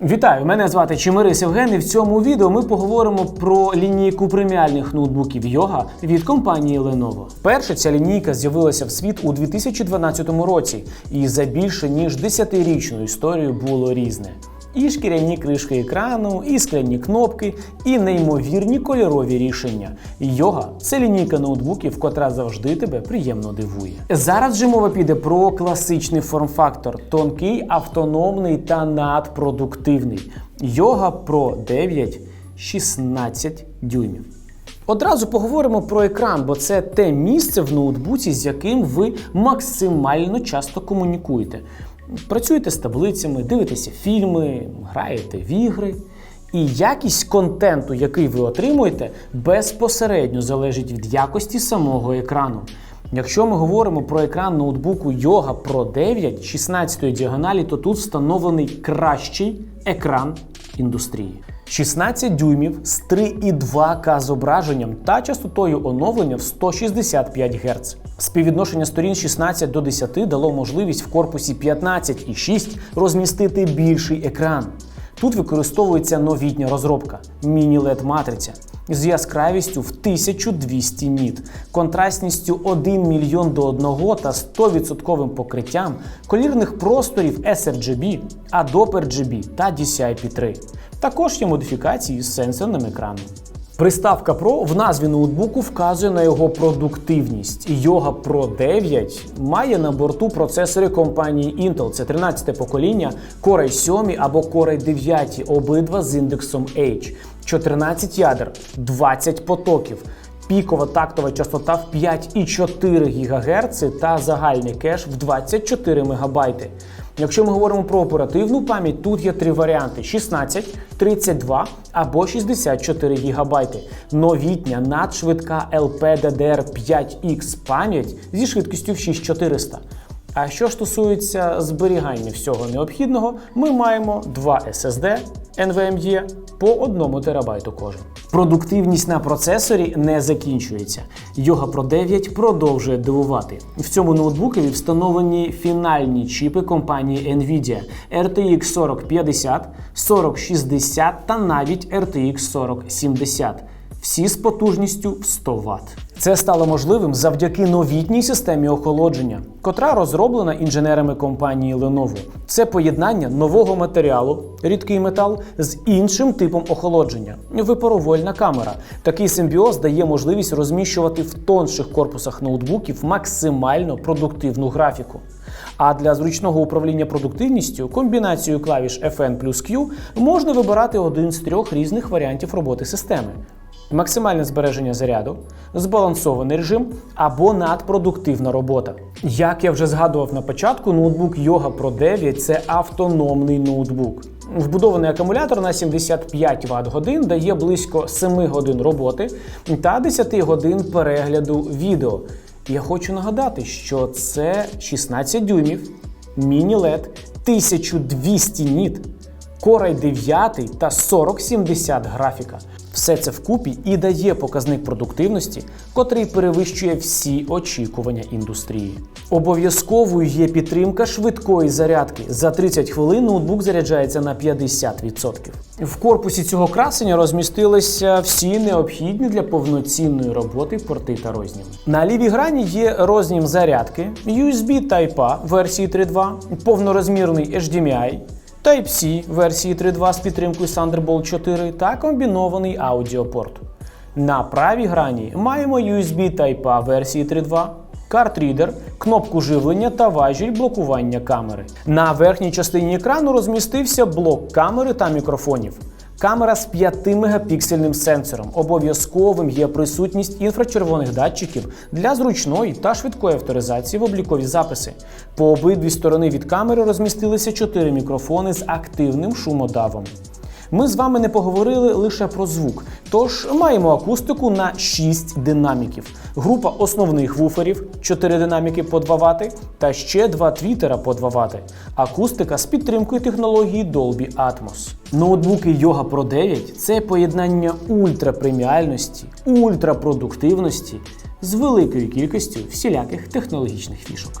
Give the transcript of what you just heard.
Вітаю! Мене звати Чимирис Євген. І в цьому відео ми поговоримо про лінійку преміальних ноутбуків Yoga від компанії Lenovo. Вперше ця лінійка з'явилася в світ у 2012 році, і за більше ніж 10-річну історію було різне. І шкіряні кришки екрану, і скляні кнопки, і неймовірні кольорові рішення. Йога це лінійка ноутбуків, котра завжди тебе приємно дивує. Зараз же мова піде про класичний форм-фактор, тонкий, автономний та надпродуктивний. Йога Pro 9 16 дюймів. Одразу поговоримо про екран, бо це те місце в ноутбуці, з яким ви максимально часто комунікуєте. Працюєте з таблицями, дивитеся фільми, граєте в ігри. І якість контенту, який ви отримуєте, безпосередньо залежить від якості самого екрану. Якщо ми говоримо про екран ноутбуку Yoga Pro 9 16 діагоналі, то тут встановлений кращий екран індустрії. 16 дюймів з 3,2К зображенням та частотою оновлення в 165 Гц. Співвідношення сторін 16 до 10 дало можливість в корпусі 15,6 розмістити більший екран. Тут використовується новітня розробка міні-LED матриця з яскравістю в 1200 ніт, контрастністю 1 мільйон до 1 та 100% покриттям колірних просторів sRGB, Adobe RGB та DCI-P3. Також є модифікації з сенсорним екраном. Приставка Pro в назві ноутбуку вказує на його продуктивність. Yoga Pro 9 має на борту процесори компанії Intel. Це 13 покоління, Core i 7 або Core i 9, обидва з індексом H. 14 ядер, 20 потоків. Пікова тактова частота в 5,4 ГГц та загальний кеш в 24 МБ. Якщо ми говоримо про оперативну пам'ять, тут є три варіанти: 16, 32 або 64 ГБ. Новітня надшвидка LPDDR5X пам'ять зі швидкістю в 6400. А що стосується зберігання всього необхідного, ми маємо два SSD NVMe по 1 терабайту кожен. Продуктивність на процесорі не закінчується. Yoga Pro 9 продовжує дивувати. В цьому ноутбукові встановлені фінальні чіпи компанії Nvidia RTX 4050, 4060 та навіть RTX 4070. Всі з потужністю в 100 Вт. Це стало можливим завдяки новітній системі охолодження, котра розроблена інженерами компанії Lenovo. Це поєднання нового матеріалу, рідкий метал, з іншим типом охолодження випаровольна камера. Такий симбіоз дає можливість розміщувати в тонших корпусах ноутбуків максимально продуктивну графіку. А для зручного управління продуктивністю комбінацією клавіш FN плюс Q можна вибирати один з трьох різних варіантів роботи системи. Максимальне збереження заряду, збалансований режим або надпродуктивна робота. Як я вже згадував на початку, ноутбук Yoga Pro 9 це автономний ноутбук. Вбудований акумулятор на 75 Вт годин дає близько 7 годин роботи та 10 годин перегляду відео. Я хочу нагадати, що це 16 дюймів, міні-LED, 1200 ніт. Core i 9 та 4070 графіка. Все це вкупі і дає показник продуктивності, котрий перевищує всі очікування індустрії. Обов'язковою є підтримка швидкої зарядки. За 30 хвилин ноутбук заряджається на 50%. В корпусі цього красення розмістилися всі необхідні для повноцінної роботи порти та розніми. На лівій грані є рознім зарядки, USB Type-A версії 3.2, повнорозмірний HDMI. Type-C версії 3.2 з підтримкою Thunderbolt 4 та комбінований аудіопорт. На правій грані маємо USB Type-A версії 3.2, картрідер, кнопку живлення та важіль блокування камери. На верхній частині екрану розмістився блок камери та мікрофонів. Камера з 5-мегапіксельним сенсором. Обов'язковим є присутність інфрачервоних датчиків для зручної та швидкої авторизації в облікові записи. По обидві сторони від камери розмістилися 4 мікрофони з активним шумодавом. Ми з вами не поговорили лише про звук, тож маємо акустику на 6 динаміків, група основних вуферів, 4 динаміки по 2 Вт та ще 2 твітера по 2 Вт. Акустика з підтримкою технології Dolby Atmos. Ноутбуки Yoga Pro 9 це поєднання ультрапреміальності, ультрапродуктивності з великою кількістю всіляких технологічних фішок.